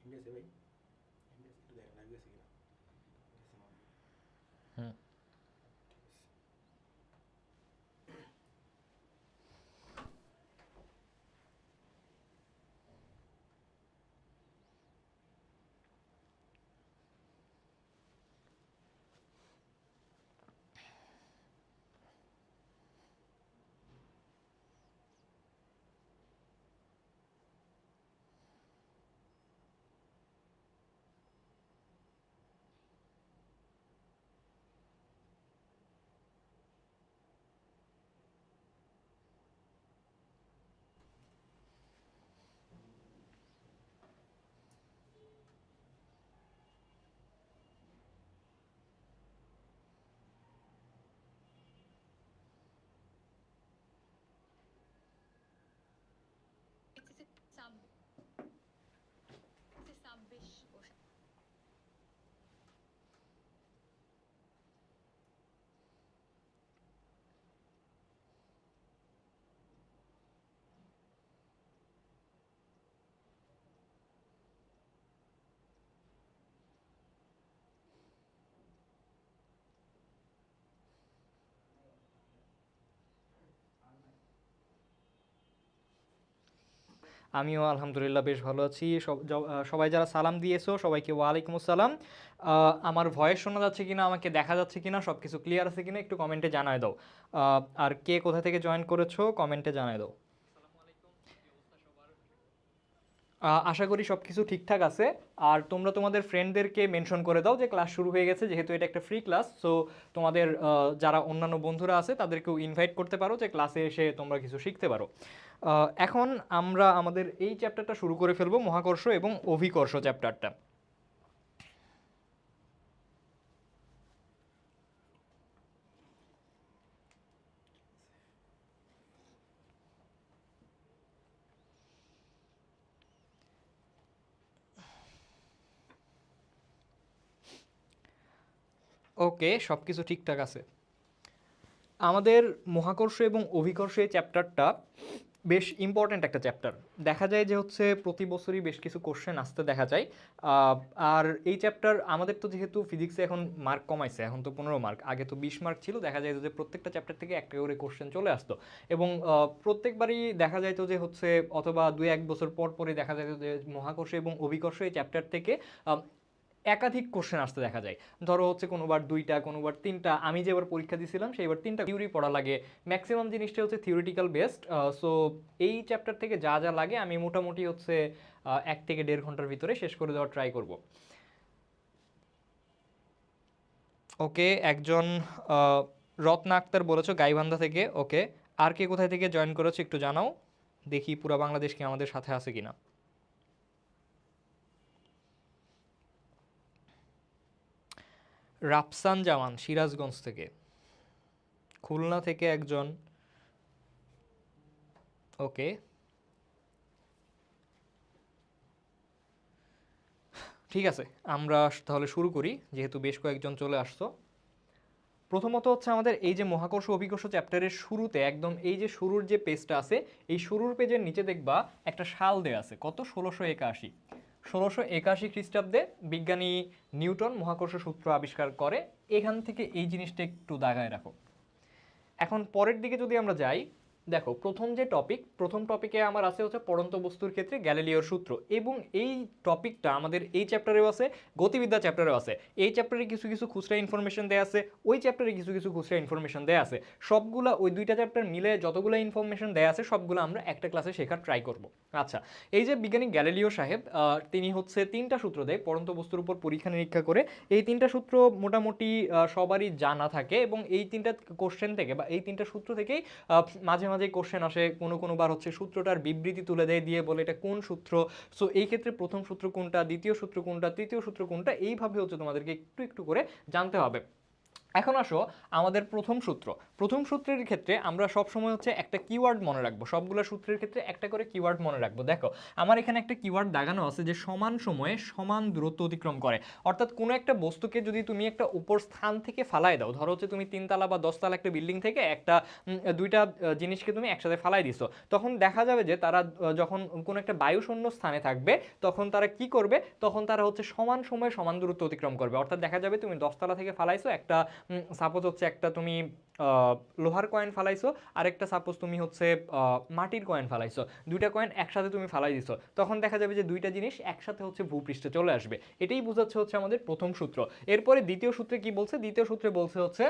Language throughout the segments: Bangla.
এমবি আছে ভাই এমবি আছে একটু দেখেন লাইভ আছে কিনা গেছে মনে হয়। হুম। ঠিক আছে। ছাব্বিশ বসে আমিও আলহামদুলিল্লাহ বেশ ভালো আছি। সব সবাই যারা সালাম দিয়েছ, সবাইকে ওয়ালাইকুম আসসালাম। আমার ভয়েস শোনা যাচ্ছে কিনা, আমাকে দেখা যাচ্ছে কিনা সব কিছু ক্লিয়ার আছে কিনা একটু কমেন্টে জানায় দাও। আর কে কোথা থেকে জয়েন করেছ কমেন্টে জানায় দাও। আশা করি সব কিছু ঠিকঠাক আছে। আর তোমরা তোমাদের ফ্রেন্ডদেরকে মেনশন করে দাও যে ক্লাস শুরু হয়ে গেছে, যেহেতু এটা একটা ফ্রি ক্লাস সো তোমাদের যারা অন্যান্য বন্ধুরা আছে, তাদেরকেও ইনভাইট করতে পারো যে ক্লাসে এসে তোমরা কিছু শিখতে পারো। এখন আমরা আমাদের এই চ্যাপ্টারটা শুরু করে ফেলব, মহাকর্ষ এবং অভিকর্ষ চ্যাপ্টারটা ওকে সব কিছু ঠিকঠাক আছে। আমাদের মহাকর্ষ এবং অভিকর্ষ এই চ্যাপ্টারটা বেশ ইম্পর্ট্যান্ট একটা চ্যাপ্টার। দেখা যায় যে হচ্ছে প্রতি বছরই বেশ কিছু কোশ্চেন আসতে দেখা যায়। আর এই চ্যাপ্টার আমাদের তো যেহেতু ফিজিক্সে এখন মার্ক কমাইছে, এখন তো পনেরো মার্ক আগে তো বিশ মার্ক ছিল, দেখা যায় যে প্রত্যেকটা চ্যাপ্টার থেকে একটা করে কোশ্চেন চলে আসতো। এবং প্রত্যেকবারই দেখা যায় তো যে হচ্ছে অথবা দুই এক বছর পর পরে দেখা যায় যে মহাকর্ষ এবং অভিকর্ষ এই চ্যাপ্টার থেকে একাধিক কোশ্চেন আসতে দেখা যায়। ধরো হচ্ছে কোনোবার দুইটা, কোনোবার তিনটা। আমি যেবার পরীক্ষা দিয়েছিলাম সেইবার তিনটা থিওরি পড়া লাগে। ম্যাক্সিমাম জিনিসটা হচ্ছে থিওরিটিক্যাল বেসড সো এই চ্যাপ্টার থেকে যা যা লাগে আমি মোটামুটি হচ্ছে এক থেকে দেড় ঘণ্টার ভিতরে শেষ করে দেওয়ার ট্রাই করব। ওকে একজন রত্না আক্তার বলেছ, গাইবান্ধা থেকে। ওকে আর কে কোথায় থেকে জয়েন করেছ একটু জানাও। দেখি পুরা বাংলাদেশ কি আমাদের সাথে আছে কিনা। রাফসান জামান, সিরাজগঞ্জ থেকে। খুলনা থেকে একজন। ওকে। ঠিক আছে, আমরা তাহলে শুরু করি, যেহেতু বেশ কয়েকজন চলে আসতো। প্রথমত হচ্ছে আমাদের এই যে মহাকর্ষ অভিকর্ষ চ্যাপ্টারের শুরুতে, একদম এই যে শুরুর যে পেজটা আছে, এই শুরুর পেজের নিচে দেখবা একটা সাল দেয়া আছে, কত? ষোলোশো একাশি। ষোলোশো একাশি খ্রিস্টাব্দে বিজ্ঞানী নিউটন মহাকর্ষ সূত্র আবিষ্কার করে, এখান থেকে এই জিনিসটা একটু দাগায় রাখো। এখন পরের দিকে যদি আমরা যাই দেখো প্রথম যে টপিক প্রথম টপিকে আমার আছে হচ্ছে পড়ন্ত বস্তুর ক্ষেত্রে গ্যালিলিওর সূত্র এবং এই টপিকটা আমাদের এই চ্যাপ্টারেও আছে গতিবিদ্যা চ্যাপ্টারেও আছে। এই চ্যাপ্টারে কিছু কিছু খুচরা ইনফরমেশন দেওয়া আছে ওই চ্যাপ্টারে কিছু কিছু খুচরা ইনফরমেশন দেওয়া আছে। সবগুলা ওই দুইটা চ্যাপ্টার মিলে যতগুলো ইনফরমেশন দেওয়া আছে সবগুলো আমরা একটা ক্লাসে শেখার ট্রাই করব। আচ্ছা এই যে বিজ্ঞানী গ্যালিলিও সাহেব তিনি হচ্ছে তিনটা সূত্র দেয় পড়ন্ত বস্তুর উপর পরীক্ষা নিরীক্ষা করে। এই তিনটা সূত্র মোটামুটি সবারই জানা থাকে এবং এই তিনটা কোশ্চেন থেকে বা এই তিনটা সূত্র থেকেই আহ, মাঝে মাঝে কোশ্চেন আসে, কোনো কোনো বার হচ্ছে সূত্রটার বিবৃতি তুলে দেয়, দিয়ে বলে এটা কোন সূত্র? সো এই ক্ষেত্রে প্রথম সূত্র কোনটা, দ্বিতীয় সূত্র কোনটা, তৃতীয় সূত্র কোনটা, এইভাবে হচ্ছে তোমাদেরকে একটু একটু করে জানতে হবে। এখন আসো আমাদের প্রথম সূত্র। প্রথম সূত্রের ক্ষেত্রে আমরা সব সময় হচ্ছে একটা কিওয়ার্ড মনে রাখব। সবগুলো সূত্রের ক্ষেত্রে একটা করে কিওয়ার্ড মনে রাখব। দেখো, আমার এখানে একটা কিওয়ার্ড দাগানো আছে যে সমান সময়ে সমান দূরত্ব অতিক্রম করে। অর্থাৎ কোনো একটা বস্তুকে যদি তুমি একটা উপর স্থান থেকে ফালাই দাও, ধরো হচ্ছে তুমি তিনতলা বা দশতলা একটা বিল্ডিং থেকে একটা দুইটা জিনিসকে তুমি একসাথে ফালাই দিছো, তখন দেখা যাবে যে তারা যখন কোনো একটা বায়ুশূন্য স্থানে থাকবে, তখন তারা কি করবে? তখন তারা হচ্ছে সমান সময়ে সমান দূরত্ব অতিক্রম করবে। অর্থাৎ দেখা যাবে তুমি দশতলা থেকে ফালাইছো, একটা সাপোজ হচ্ছে একটা তুমি লোহার কয়েন ফালাইছো আর একটা সাপোজ তুমি হচ্ছে মাটির কয়েন ফালাইছো। দুইটা কয়েন একসাথে তুমি ফালাই দিছো। তখন দেখা যাবে যে দুইটা জিনিস একসাথে হচ্ছে ভূপৃষ্ঠে চলে আসবে। এটাই বোঝাচ্ছে হচ্ছে আমাদের প্রথম সূত্র। এরপরে দ্বিতীয় সূত্রে কি বলছে? দ্বিতীয় সূত্রে বলছে হচ্ছে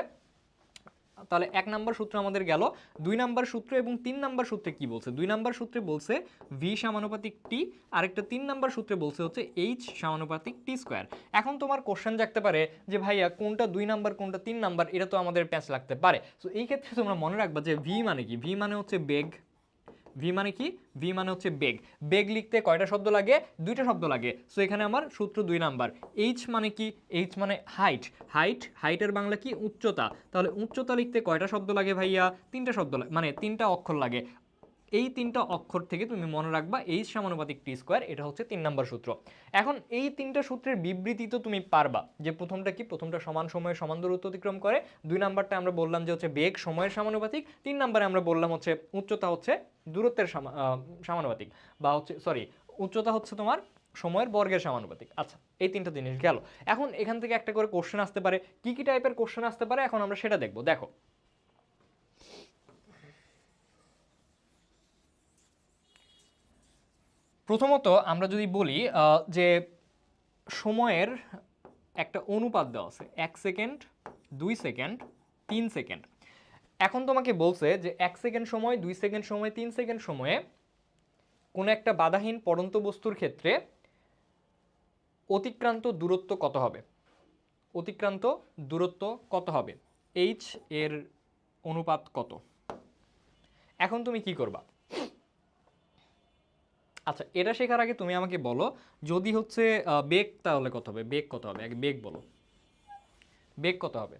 তাহলে এক নাম্বার সূত্র আমাদের গেল। দুই নাম্বার সূত্র এবং তিন নাম্বার সূত্রে কি বলছে? দুই নাম্বার সূত্রে বলছে ভি সমানুপাতিক টি আরেকটা তিন নাম্বার সূত্রে বলছে হচ্ছে এইচ সমানুপাতিক টি স্কোয়ার এখন তোমার কোশ্চেন জাগতে পারে যে ভাইয়া কোনটা দুই নাম্বার, কোনটা তিন নাম্বার, এটা তো আমাদের প্যাঁচ লাগতে পারে। তো এই ক্ষেত্রে তোমরা মনে রাখবা যে ভি মানে কি? ভি মানে হচ্ছে বেগ। ভি মানে কি? ভি মানে হচ্ছে বেগ। বেগ লিখতে কয়টা শব্দ লাগে? দুইটা শব্দ লাগে। সো এখানে আমার সূত্র দুই নাম্বার। এইচ মানে কি? এইচ মানে হাইট হাইট হাইটের বাংলা কি? উচ্চতা। তাহলে উচ্চতা লিখতে কয়টা শব্দ লাগে ভাইয়া? তিনটা শব্দ মানে তিনটা অক্ষর লাগে। এই তিনটা অক্ষর থেকে তুমি মনে রাখবা এইচ সমানুপাতিক টি স্কোয়ার এটা হচ্ছে তিন নম্বর সূত্র। এখন এই তিনটা সূত্রের বিবৃতি তো তুমি পারবা যে প্রথমটা কি? প্রথমটা সমান সময়ে সমান দূরত্ব অতিক্রম করে। দুই নাম্বারটা আমরা বললাম যে হচ্ছে বেগ সময়ের সমানুপাতিক। তিন নাম্বারে আমরা বললাম হচ্ছে উচ্চতা হচ্ছে দূরত্বের সমা- সমানুপাতিক বা হচ্ছে সরি উচ্চতা হচ্ছে তোমার সময়ের বর্গের সমানুপাতিক। আচ্ছা এই তিনটা জিনিস গেল। এখন এখান থেকে একটা করে কোশ্চেন আসতে পারে। কি কি টাইপের কোশ্চেন আসতে পারে? এখন আমরা সেটা দেখব। দেখো প্রথমত আমরা যদি বলি যে সময়ের একটা অনুপাত দেওয়া আছে, এক সেকেন্ড, দুই সেকেন্ড, তিন সেকেন্ড। এখন তোমাকে বলছে যে এক সেকেন্ড সময়, দুই সেকেন্ড সময়, তিন সেকেন্ড সময়ে কোনো একটা বাধাহীন পড়ন্ত বস্তুর ক্ষেত্রে অতিক্রান্ত দূরত্ব কত হবে? অতিক্রান্ত দূরত্ব কত হবে? এইচ এর অনুপাত কত? এখন তুমি কি করবা? আচ্ছা এটা শেখার আগে তুমি আমাকে বলো, যদি হচ্ছে বেগ তাহলে কত হবে? বেগ কত হবে? আগে বেগ বলো। বেগ কত হবে?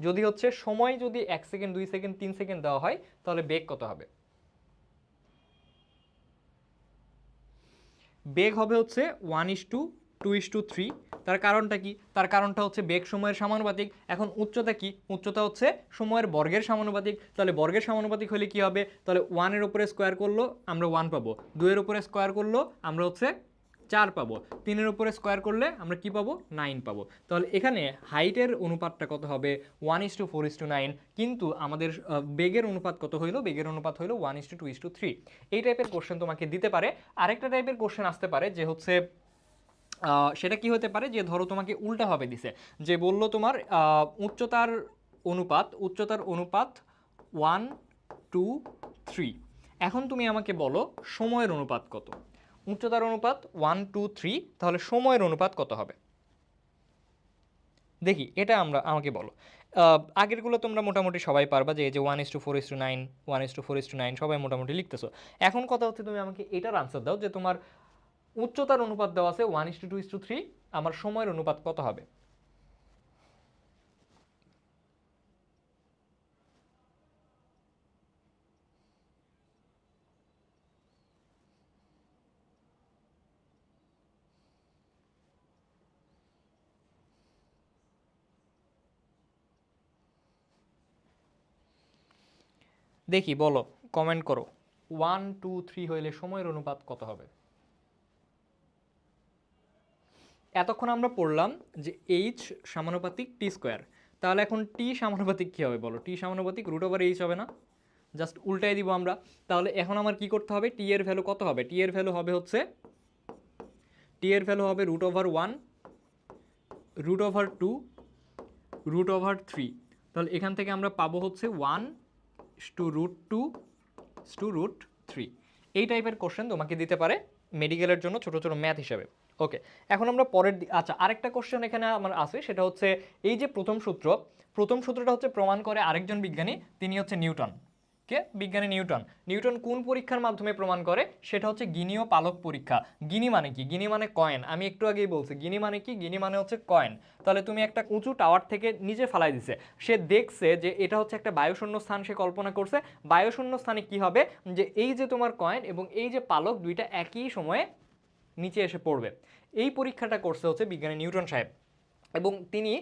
যদি হচ্ছে, সময় যদি এক সেকেন্ড, দুই সেকেন্ড, তিন সেকেন্ড দেওয়া হয়, তাহলে বেগ কত হবে? বেগ হবে হচ্ছে one is to two is to three তার কারণটা কি? তার কারণটা হচ্ছে বেগ সময়ের সমানুপাতিক। এখন উচ্চতা কি? উচ্চতা হচ্ছে সময়ের বর্গের সমানুপাতিক। তাহলে বর্গের সমানুপাতিক হলে কি হবে? তাহলে ওয়ানের উপরে স্কোয়ার করল, আমরা ওয়ান পাবো। দুইয়ের উপরে স্কোয়ার করল, আমরা হচ্ছে চার পাবো। তিনের উপরে স্কোয়ার করলে আমরা কি পাবো? নাইন পাবো। তাহলে এখানে হাইটের অনুপাতটা কত হবে? One is to four is to nine কিন্তু আমাদের বেগের অনুপাত কত হইল? বেগের অনুপাত হইল one is to two is to three এই টাইপের কোশ্চেন তোমাকে দিতে পারে। আরেকটা টাইপের কোশ্চেন আসতে পারে যে হচ্ছে সেটা কি হতে পারে যে ধরো তোমাকে উল্টাভাবে দিছে, যে বলল তোমার উচ্চতার অনুপাত উচ্চতার অনুপাত ওয়ান টু থ্রি এখন তুমি আমাকে বলো সময়ের অনুপাত কত? উচ্চতার অনুপাত ওয়ান টু থ্রি তাহলে সময়ের অনুপাত কত হবে? দেখি, এটা আমরা, আমাকে বলো। আগেরগুলো তোমরা মোটামুটি সবাই পারবা যে, এই যে one is to four is to nine one is to four is to nine সবাই মোটামুটি লিখতেছো। এখন কথা হচ্ছে তুমি আমাকে এটার আনসার দাও যে তোমার উচ্চতার অনুপাত দেওয়া আছে one is to two is to three আমার সময়ের অনুপাত কত হবে? দেখি, বলো কমেন্ট করো। ওয়ান টু থ্রি হইলে সময়ের অনুপাত কত হবে? এতক্ষণ আমরা পড়লাম যে এইচ সমানুপাতিক টি স্কোয়ার তাহলে এখন টি সমানুপাতিক কী হবে বলো? টি সমানুপাতিক রুট ওভার এইচ হবে না? জাস্ট উল্টাই দিব আমরা। তাহলে এখন আমার কি করতে হবে? টি এর ভ্যালু কত হবে? টি এর ভ্যালু হবে হচ্ছে টি এর ভ্যালু হবে root over one root over two root over three তাহলে এখান থেকে আমরা পাবো হচ্ছে one to root two to root three এই টাইপের কোশ্চেন তোমাকে দিতে পারে মেডিকেলের জন্য ছোটো ছোটো ম্যাথ হিসাবে। ওকে এখন আমরা পরের আচ্ছা আরেকটা কোশ্চেন এখানে আমার আছে, সেটা হচ্ছে এই যে প্রথম সূত্র, প্রথম সূত্রটা হচ্ছে প্রমাণ করে আরেকজন বিজ্ঞানী, তিনি হচ্ছে নিউটন। কে? বিজ্ঞানী নিউটন। নিউটন কোন পরীক্ষার মাধ্যমে প্রমাণ করে? সেটা হচ্ছে গিনীয় পালক পরীক্ষা। গিনি মানে কি? গিনি মানে কয়েন আমি একটু আগেই বলছি, গিনি মানে কি? গিনি মানে হচ্ছে কয়েন তাহলে তুমি একটা উঁচু টাওয়ার থেকে নিচে ফালাই দিছে। সে দেখছে যে এটা হচ্ছে একটা বায়ুশূন্য স্থান সে কল্পনা করছে। বায়ুশূন্য স্থানে কি হবে? যে এই যে তোমার কয়েন এবং এই যে পালক দুইটা একই সময়ে নিচে এসে পড়বে। এই পরীক্ষাটা করছে হচ্ছে বিজ্ঞানী নিউটন সাহেব। এবং তিনি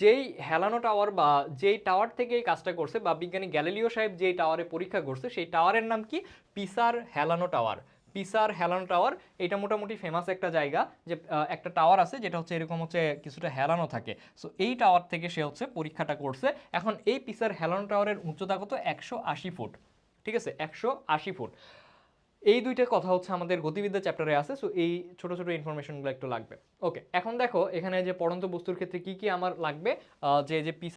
যেই হেলানো টাওয়ার বা যেই টাওয়ার থেকে এই কাজটা করছে বা বিজ্ঞানী গ্যালিলিও সাহেব যেই টাওয়ারে পরীক্ষা করছে, সেই টাওয়ারের নাম কি? পিসার হেলানো টাওয়ার। পিসার হেলানো টাওয়ার, এটা মোটামুটি ফেমাস একটা জায়গা যে একটা টাওয়ার আছে যেটা হচ্ছে এরকম হচ্ছে কিছুটা হেলানো থাকে। সো এই টাওয়ার থেকে সে হচ্ছে পরীক্ষাটা করছে। এখন এই পিসার হেলানো টাওয়ারের উচ্চতা কত? একশো আশি ফুট। ঠিক আছে? একশো আশি ফুট। এই দুইটা কথা হচ্ছে আমাদের গতিবিদ্যা চ্যাপ্টারে আছে সো এই ছোট ছোট ইনফরমেশনগুলো একটু লাগবে। ওকে এখন দেখো, এখানে যে পড়ন্ত বস্তুর ক্ষেত্রে কি কি আমার লাগবে যে যে পিস